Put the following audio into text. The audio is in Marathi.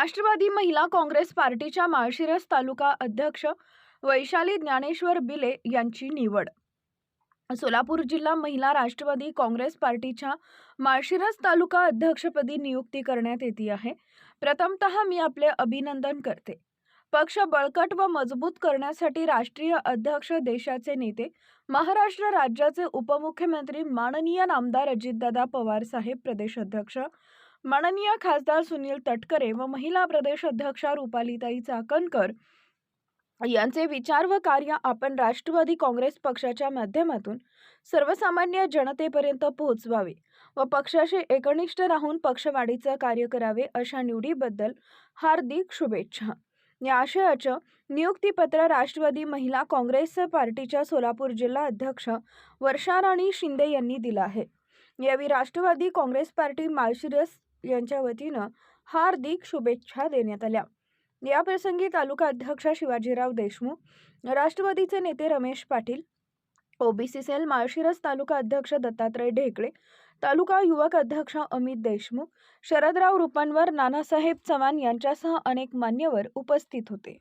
राष्ट्रवादी महिला काँग्रेस पार्टीच्या माळशिरस तालुका अध्यक्ष वैशाली ज्ञानेश्वर बिले यांची निवड. सोलापूर जिल्हा महिला राष्ट्रवादी काँग्रेस पार्टीच्या माळशिरस तालुका अध्यक्षपदी नियुक्ती करण्यात येते आहे. प्रथमतः मी आपले अभिनंदन करते. पक्ष बळकट व मजबूत करण्यासाठी राष्ट्रीय अध्यक्ष देशाचे नेते महाराष्ट्र राज्याचे उपमुख्यमंत्री माननीय नामदार अजितदादा पवार साहेब प्रदेश अध्यक्ष माननीय खासदार सुनील तटकरे व महिला प्रदेश अध्यक्षा रुपालीताई चाकणकर यांचे विचार व कार्य आपण राष्ट्रवादी काँग्रेस पक्षाच्या माध्यमातून सर्वसामान्य जनतेपर्यंत पोहोचवावे व पक्षाशी एकनिष्ठ राहून पक्षवाढीचं कार्य करावे अशा निवडीबद्दल हार्दिक शुभेच्छा. या आशयाचं नियुक्तीपत्र राष्ट्रवादी महिला काँग्रेस पार्टीच्या सोलापूर जिल्हा अध्यक्ष वर्षाराणी शिंदे यांनी दिलं आहे. यावेळी राष्ट्रवादी काँग्रेस पार्टी माळशिरस यांच्या वतीनं हार्दिक शुभेच्छा देण्यात आल्या. याप्रसंगी तालुका अध्यक्ष शिवाजीराव देशमुख राष्ट्रवादीचे नेते रमेश पाटील ओबीसी सेल माळशिरस तालुका अध्यक्ष दत्तात्रय ढेकळे तालुका युवक अध्यक्ष अमित देशमुख शरदराव रुपनवर नानासाहेब चव्हाण यांच्यासह अनेक मान्यवर उपस्थित होते.